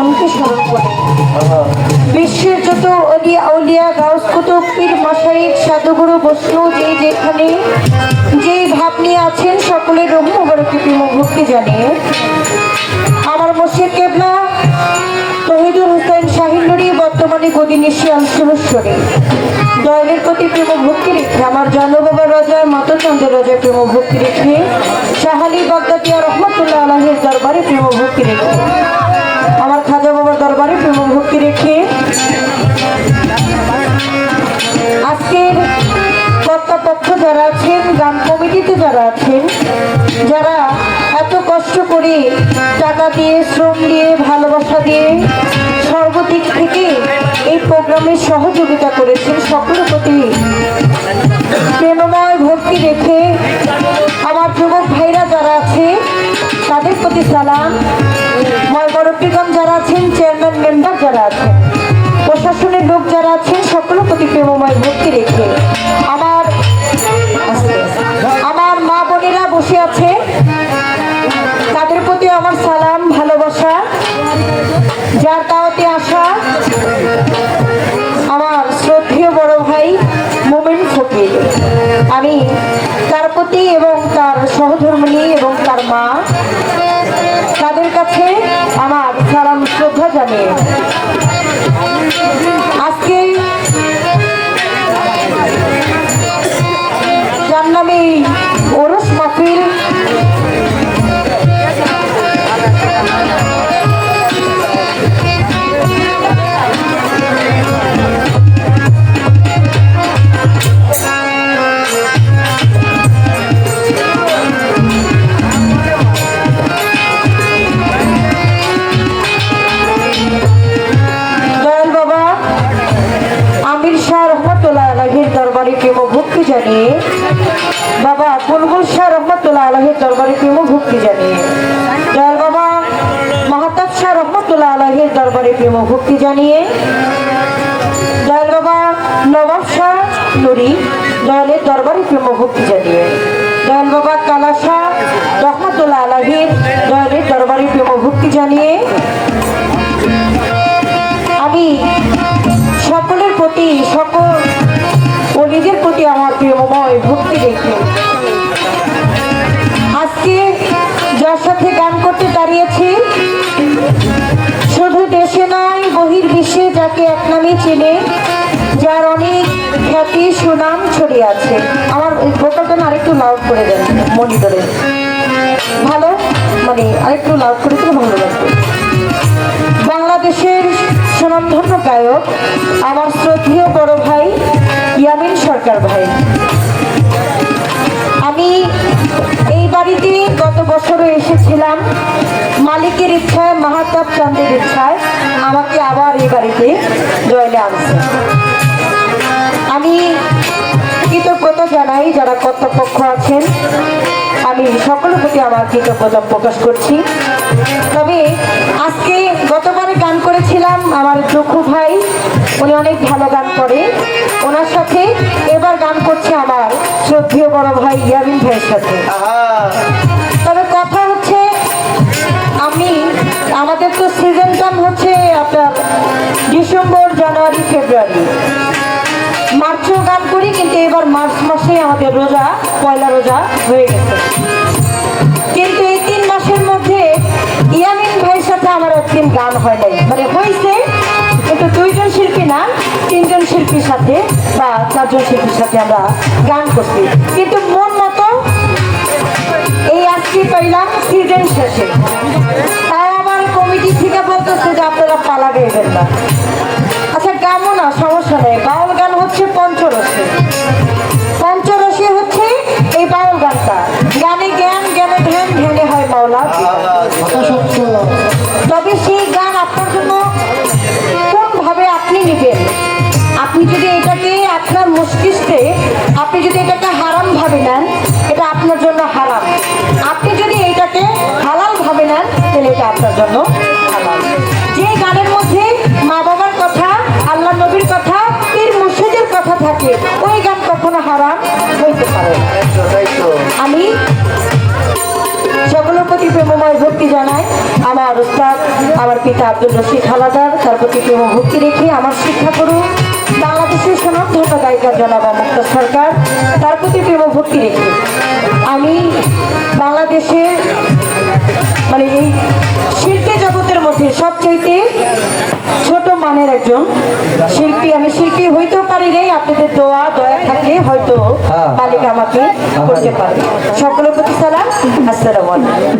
একজনকে স্মরণ করে বিশ্বের যত অলিয়া আউলিয়া, গাউস কুতুব, পীর সাধুগুরু বৈষ্ণব যে যেখানে যে ভাব নিয়ে আছেন, সকলের রহম বরকে প্রেম ভক্তি জানিয়ে আমার মসজিদ কেবলা তহিদুল হোসেন শাহিনুরি বর্তমানে গদিনী শিয়াল সুরেশ্বরী দয়ালের প্রতি প্রেম ভক্তি রেখে, আমার জন্মবাবা রাজার মাতচন্দ্র রাজার প্রেম ভক্তি রেখে শাহালি বাগদাতিয়া রহমতুল্লাহ আলহের দরবারে প্রেম ভক্তি রেখে। দরবারে রেখে আজকের কর্তাপক্ষ যারা আছেন, গ্রাম কমিটিতে যারা আছেন, যারা এত কষ্ট করে টাকা দিয়ে, শ্রম দিয়ে, ভালোবাসা দিয়ে সর্বদিক থেকে এই প্রোগ্রামে সহযোগিতা করেছেন, সকলের প্রতি প্রেমময় লোক যারা আছেন, সকলের প্রতি প্রেমময় ভক্তি রেখে আমার আমার মা বোনেরা বসে আছে। তাদের প্রতি আমার সালাম, ভালোবাসা, যার দাওয়াতে আসা আমার শ্রদ্ধেয় বড় ভাই মোমেন ফকির। আমি তার প্রতি এবং তার সহধর্মিনী এবং তার মা, তাদের কাছে আমার সালাম, শ্রদ্ধা জানিয়ে জানিয়ে বাবা বুলবুল শাহ রহমতুল্লাহ আলহের দরবারে প্রেম ভক্তি জানিয়ে দয়াল বাবা, মাহাতাব শাহ রহমতুল্লাহ আলহের দরবারে প্রেম ভক্তি জানিয়ে দয়াল বাবা, নবাব শাহ নুরি দয়ালের দরবারে প্রেম ভক্তি জানিয়ে দয়াল বাবা, কালা শাহ রহমতুল্লাহ আলহের দয়ালের আজকে যার সাথে গান করতে দাঁড়িয়েছি, শুধু দেশে নয় বহির বিশ্বে যাকে এক নামে চেনে, যার অনেক খ্যাতি, সুনাম ছড়িয়ে আছে। আমার ভোকালটা আরেকটু লাউড করে দেন, মনিটরে। ভালো? মানে আরেকটু লাউড করে ভালো লাগবে। এসেছিলাম মালিকের ইচ্ছায় মাহাতাব চন্দ্রের ইচ্ছায় আমাকে আবার এই বাড়িতে জয়েলে আনছে। আমি কৃতজ্ঞতা জানাই যারা কর্তৃপক্ষ আছেন। আমি সকলের প্রতি আমার কৃতজ্ঞতা প্রকাশ করছি। তবে আজকে গতবারে গান করেছিলাম আমার চক্ষু ভাই। উনি অনেক ভালো গান করে। ওনার সাথে এবার গান করছে আমার শ্রদ্ধেয় বড় ভাই ইয়ামিন ভাইয়ের সাথে। তবে কিন্তু মার্চ মাসে আমাদের রোজা, পয়লা রোজা হয়ে গেছে। কিন্তু এই তিন মাসের মধ্যে ইয়ামিন ভাইয়ের সাথে আমার একদিন গান হয় নাই। মানে হয়েছে কিন্তু দুইজন শিল্পী না, তিনজন শিল্পীর সাথে বা চারজন শিল্পীর সাথে আমরা গান করছি। কিন্তু মন মতো এই আজকে পাইলাম সিজন শেষে। তাই আমার কমিটি থেকে বলতেছে যে আপনারা পালা গাইবেন না। এটাকে আপনার মস্তিষ্কে আপনি যদি এটাকে হারাম ভাবে নেন, এটা আপনার জন্য হারাম আপনি যদি এটাকে হালাল ভাবে নেন, তাহলে এটা আপনার জন্য হালাল। যে গানের মধ্যে মা বাবার কথা, আল্লাহ নবীর কথা, পীর মুর্শিদের কথা থাকে, ওই গান কখনো হারাম হইতে পারে আমি সকলের প্রতি প্রেমময় ভক্তি জানাই। আমার উস্তাদ, আমার পিতা আব্দুল রশিদ হালাদার, তার প্রতি প্রেম ভক্তি রেখে আমার শিক্ষা করু বাংলাদেশের সনাতনতা গায়িকা জনাবা মুক্ত সরকার তার প্রতি প্রেম ভক্তি রেখে আমি বাংলাদেশে মানে এই শিল্পী জগতের মধ্যে সবচাইতে ছোট মানের একজন শিল্পী। আমি শিল্পী হইতেও পারি নাই আপনাদের দোয়া দয়া থাকলে হয়তো হ্যাঁ। মালিক আমাকে করতে পারে। সকলের প্রতি সালাম আসসালামু আলাইকুম।